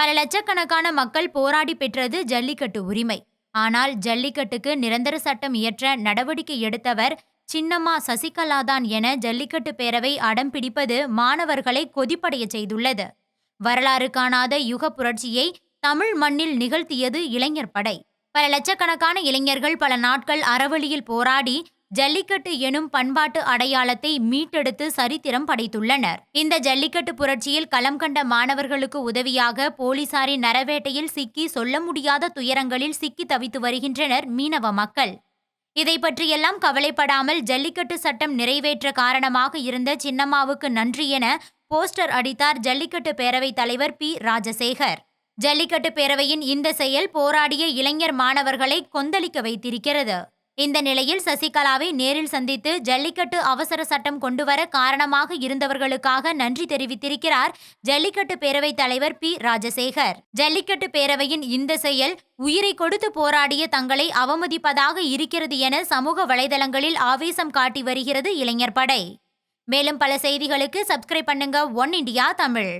பல லட்சக்கணக்கான மக்கள் போராடி பெற்றது ஜல்லிக்கட்டு உரிமை. ஆனால் ஜல்லிக்கட்டுக்கு நிரந்தர சட்டம் இயற்ற நடவடிக்கை எடுத்தவர் சின்னம்மா சசிகலா தான் என ஜல்லிக்கட்டு பேரவை அடம் பிடிப்பது மாணவர்களை கொதிப்படைய செய்துள்ளது. வரலாறு காணாத யுக புரட்சியை தமிழ் மண்ணில் நிகழ்த்தியது இளைஞர் படை. பல லட்சக்கணக்கான இளைஞர்கள் பல நாட்கள் அறவழியில் போராடி ஜல்லிக்கட்டு எனும் பண்பாட்டு அடையாளத்தை மீட்டெடுத்து சரித்திரம் படைத்துள்ளனர். இந்த ஜல்லிக்கட்டு புரட்சியில் களம் கண்ட மாணவர்களுக்கு உதவியாக போலீசாரின் நரவேட்டையில் சிக்கி சொல்ல முடியாத துயரங்களில் சிக்கி தவித்து வருகின்றனர் மீனவ மக்கள். இதை பற்றியெல்லாம் கவலைப்படாமல் ஜல்லிக்கட்டு சட்டம் நிறைவேற்ற காரணமாக இருந்த சின்னம்மாவுக்கு நன்றி என போஸ்டர் அடித்தார் ஜல்லிக்கட்டு பேரவைத் தலைவர் பி. ராஜசேகர். ஜல்லிக்கட்டு பேரவையின் இந்த செயல் போராடிய இளைஞர் மாணவர்களை கொந்தளிக்க வைத்திருக்கிறது. இந்த நிலையில் சசிகலாவை நேரில் சந்தித்து ஜல்லிக்கட்டு அவசர சட்டம் கொண்டுவர காரணமாக இருந்தவர்களுக்காக நன்றி தெரிவித்திருக்கிறார் ஜல்லிக்கட்டு பேரவைத் தலைவர் பி. ராஜசேகர். ஜல்லிக்கட்டு பேரவையின் இந்த செயல் உயிரை கொடுத்து போராடிய தங்களை அவமதிப்பதாக இருக்கிறது என சமூக வலைதளங்களில் ஆவேசம் காட்டி வருகிறது இளைஞர் படை. மேலும் பல செய்திகளுக்கு சப்ஸ்கிரைப் பண்ணுங்க ஒன் இண்டியா தமிழ்.